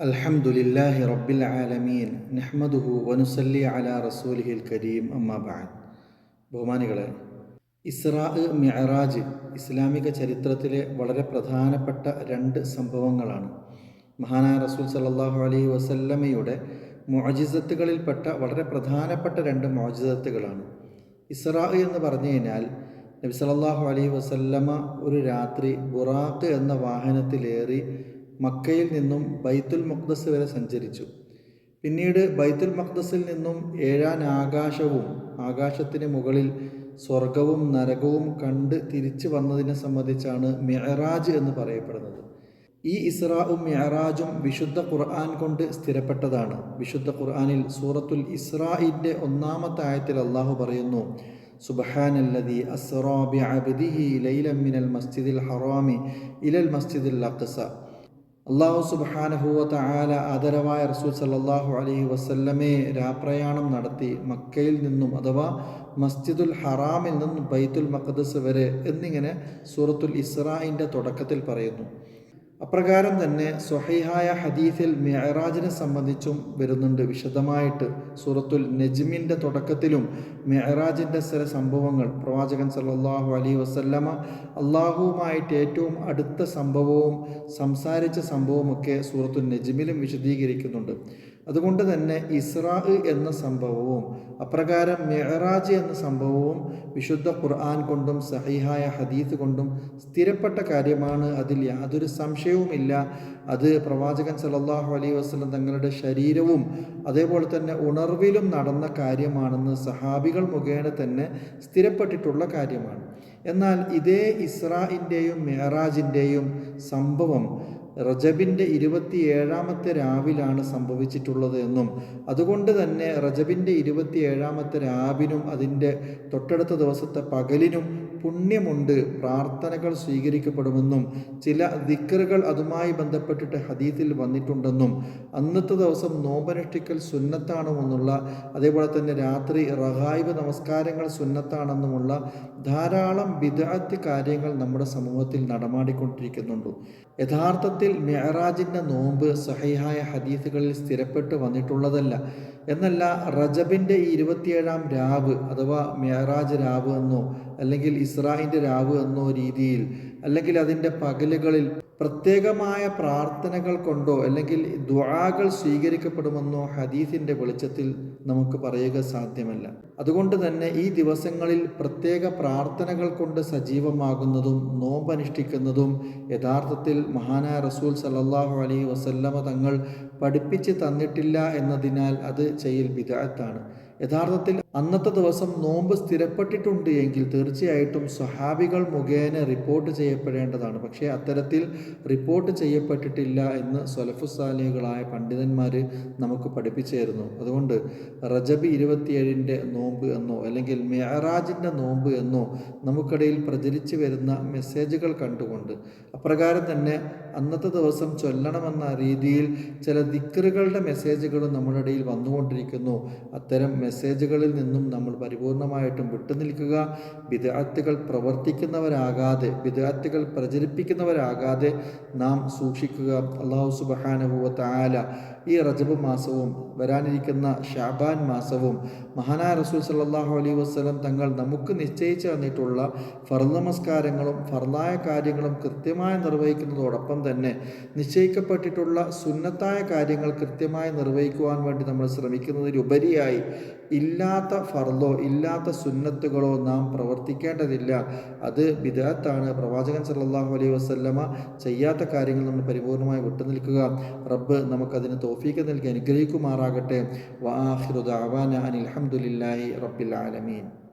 الحمد لله رب العالمين نحمده ونصلي على رسوله الكريم أما بعد ബഹുമാനികളെ ഇസ്രാ മിഅറാജ് ഇസ്ലാമിക ചരിത്രത്തിലെ വളരെ പ്രധാനപ്പെട്ട രണ്ട് സംഭവങ്ങളാണ് മഹാനായ റസൂൽ സല്ലാഹു അലൈഹി വസല്ലമയുടെ മോജിസത്തുകളിൽപ്പെട്ട വളരെ പ്രധാനപ്പെട്ട രണ്ട് മോജിസത്തുകളാണ് ഇസ്രാ എന്ന് പറഞ്ഞു കഴിഞ്ഞാൽ നബി സല്ലാഹു അലൈഹി വസല്ലമ ഒരു രാത്രി ബുറാഖ് എന്ന വാഹനത്തിലേറി മക്കയിൽ നിന്നും ബൈത്തുൽ മുഖ്ദസ് വരെ സഞ്ചരിച്ചു. പിന്നീട് ബൈത്തുൽ മഖ്ദസിൽ നിന്നും ഏഴാൻ ആകാശവും ആകാശത്തിന് മുകളിൽ സ്വർഗവും നരകവും കണ്ട് തിരിച്ചു വന്നതിനെ സംബന്ധിച്ചാണ് മെഹറാജ് എന്ന് പറയപ്പെടുന്നത്. ഈ ഇസ്രാവും മെഹറാജും വിശുദ്ധ ഖുർആൻ കൊണ്ട് സ്ഥിരപ്പെട്ടതാണ്. വിശുദ്ധ ഖുർആനിൽ സൂറത്തുൽ ഇസ്രായിന്റെ ഒന്നാമത്തെ ആയത്തിൽ അള്ളാഹു പറയുന്നു സുബഹാനല്ലതി അസ്റാ ബി അബ്ദിഹി ലൈലം മിനൽ മസ്ജിദിൽ ഹറാമി ഇലൽ മസ്ജിദിൽ അഖ്സ. അള്ളാഹു സുബാനഹുവത്ത ആല ആദരവായ റസൂൽ സല്ലാഹു അലഹി വസല്ലമെ രാപ്രയാണം നടത്തി മക്കയിൽ നിന്നും അഥവാ മസ്ജിദുൽ ഹറാമിൽ നിന്നും ബൈത്തുൽ മഖദസ് വരെ എന്നിങ്ങനെ സൂറത്തുൽ ഇസ്രായിന്റെ തുടക്കത്തിൽ പറയുന്നു. അപ്രകാരം തന്നെ സൊഹൈഹായ ഹദീഫിൽ മെഹറാജിനെ സംബന്ധിച്ചും വരുന്നുണ്ട് വിശദമായിട്ട്. സൂറത്തുൽ നജ്മിന്റെ തുടക്കത്തിലും മെഹറാജിന്റെ ചില സംഭവങ്ങൾ. പ്രവാചകൻ സല്ലാഹു അലി വസല്ലമ അള്ളാഹുവുമായിട്ട് ഏറ്റവും അടുത്ത സംഭവവും സംസാരിച്ച സംഭവമൊക്കെ സൂറത്തുൽ നജ്മിലും വിശദീകരിക്കുന്നുണ്ട്. അതുകൊണ്ട് തന്നെ ഇസ്രാ എന്ന സംഭവവും അപ്രകാരം മെഹറാജ് എന്ന സംഭവവും വിശുദ്ധ ഖുർആൻ കൊണ്ടും സഹിഹായ ഹദീത്ത് കൊണ്ടും സ്ഥിരപ്പെട്ട കാര്യമാണ്. അതിൽ യാതൊരു സംശയവുമില്ല. അത് പ്രവാചകൻ സലല്ലാഹു അലൈഹി വസ്ലം തങ്ങളുടെ ശരീരവും അതേപോലെ തന്നെ ഉണർവിലും നടന്ന കാര്യമാണെന്ന് സഹാബികൾ മുഖേന തന്നെ സ്ഥിരപ്പെട്ടിട്ടുള്ള കാര്യമാണ്. എന്നാൽ ഇതേ ഇസ്രായിന്റെയും മെഹറാജിന്റെയും സംഭവം റജബിന്റെ ഇരുപത്തിയേഴാമത്തെ രാവിലാണ് സംഭവിച്ചിട്ടുള്ളത് എന്നും അതുകൊണ്ട് തന്നെ റജബിന്റെ ഇരുപത്തിയേഴാമത്തെ രാവിനും അതിന്റെ തൊട്ടടുത്ത ദിവസത്തെ പകലിനും പുണ്യമുണ്ട്. പ്രാർത്ഥനകൾ സ്വീകരിക്കപ്പെടുമെന്നും ചില ദിക്കറുകൾ അതുമായി ബന്ധപ്പെട്ടിട്ട് ഹദീത്തിൽ വന്നിട്ടുണ്ടെന്നും അന്നത്തെ ദിവസം നോമ്പനുഷ്ഠിക്കൽ സുന്നത്താണെന്നുള്ള അതേപോലെ തന്നെ രാത്രി റഹായിബ് നമസ്കാരങ്ങൾ സുന്നത്താണെന്നുമുള്ള ധാരാളം വിദഗ്ധ കാര്യങ്ങൾ നമ്മുടെ സമൂഹത്തിൽ നടമാടിക്കൊണ്ടിരിക്കുന്നുണ്ട്. യഥാർത്ഥത്തിൽ മെഹറാജിന്റെ നോമ്പ് സഹിഹായ ഹദീസുകളിൽ സ്ഥിരപ്പെട്ട് വന്നിട്ടുള്ളതല്ല. എന്നല്ല റജബിന്റെ ഈ ഇരുപത്തിയേഴാം രാവ് അഥവാ മെഹറാജ് രാവ് എന്നോ അല്ലെങ്കിൽ ഇസ്രായിന്റെ രാവ് എന്നോ രീതിയിൽ അല്ലെങ്കിൽ അതിന്റെ പകലുകളിൽ പ്രത്യേകമായ പ്രാർത്ഥനകൾ കൊണ്ടോ അല്ലെങ്കിൽ ദ്വാകൾ സ്വീകരിക്കപ്പെടുമെന്നോ ഹദീസിന്റെ വെളിച്ചത്തിൽ നമുക്ക് പറയുക സാധ്യമല്ല. അതുകൊണ്ട് തന്നെ ഈ ദിവസങ്ങളിൽ പ്രത്യേക പ്രാർത്ഥനകൾ കൊണ്ട് സജീവമാകുന്നതും നോമ്പനുഷ്ഠിക്കുന്നതും യഥാർത്ഥത്തിൽ മഹാനായ റസൂൽ സലല്ലാഹു അലൈഹി വസല്ലമ തങ്ങൾ പഠിപ്പിച്ച് തന്നിട്ടില്ല എന്നതിനാൽ അത് ചെയ്യൽ വിദഗ്ധാണ് യഥാർത്ഥത്തിൽ അന്നത്തെ ദിവസം നോമ്പ് സ്ഥിരപ്പെട്ടിട്ടുണ്ട് എങ്കിൽ തീർച്ചയായിട്ടും സ്വഹാബികൾ മുഖേന റിപ്പോർട്ട് ചെയ്യപ്പെടേണ്ടതാണ്. പക്ഷേ അത്തരത്തിൽ റിപ്പോർട്ട് ചെയ്യപ്പെട്ടിട്ടില്ല എന്ന് സ്വലഫുസാലികളായ പണ്ഡിതന്മാർ നമുക്ക് പഠിപ്പിച്ചു തരുന്നു. അതുകൊണ്ട് റജബ് ഇരുപത്തിയേഴിന്റെ നോമ്പ് എന്നോ അല്ലെങ്കിൽ മെഹറാജിന്റെ നോമ്പ് എന്നോ നമുക്കിടയിൽ പ്രചരിച്ചു വരുന്ന മെസ്സേജുകൾ കണ്ടുകൊണ്ട് അപ്രകാരം തന്നെ അന്നത്തെ ദിവസം ചൊല്ലണമെന്ന രീതിയിൽ ചില ദിക്കറുകളുടെ മെസ്സേജുകളും നമ്മുടെ ഇടയിൽ വന്നുകൊണ്ടിരിക്കുന്നു. അത്തരം മെസ്സേജുകളിൽ നിന്നും നമ്മൾ പരിപൂർണമായിട്ടും വിട്ടുനിൽക്കുക. വിദ്യാർത്ഥികൾ പ്രവർത്തിക്കുന്നവരാകാതെ വിദ്യാർത്ഥികൾ പ്രചരിപ്പിക്കുന്നവരാകാതെ നാം സൂക്ഷിക്കുക. അള്ളാഹു സുബഹാനുഭവത്ത ആല ഈ റജബ് മാസവും വരാനിരിക്കുന്ന ഷാബാൻ മാസവും മഹാനായ റസൂൽ സല്ലാഹു അലൈഹി വസ്ലം തങ്ങൾ നമുക്ക് നിശ്ചയിച്ചു തന്നിട്ടുള്ള ഫർദ് നമസ്കാരങ്ങളും ഫർദായ കാര്യങ്ങളും കൃത്യമായി നിർവഹിക്കുന്നതോടൊപ്പം തന്നെ നിശ്ചയിക്കപ്പെട്ടിട്ടുള്ള സുന്നത്തായ കാര്യങ്ങൾ കൃത്യമായി നിർവഹിക്കുവാൻ വേണ്ടി നമ്മൾ ശ്രമിക്കുന്നതിലുപരിയായി ഇല്ലാത്ത ഫർദോ ഇല്ലാത്ത സുന്നത്തുകളോ നാം പ്രവർത്തിക്കേണ്ടതില്ല. അത് വിദഗ്ധാണ് പ്രവാചകൻ സല്ലാഹു അലൈഹി വസ്ല്ലമ ചെയ്യാത്ത കാര്യങ്ങൾ നമ്മൾ പരിപൂർണമായി വിട്ടുനിൽക്കുക. റബ്ബ് നമുക്കതിന് തോഫീക്ക് നൽകി അനുഗ്രഹിക്കുമാറാകട്ടെ. വാഹിറുദ് അവാന അനിൽ അഹമ്മദില്ലാഹി റബ്ബിൽ ആലമീൻ.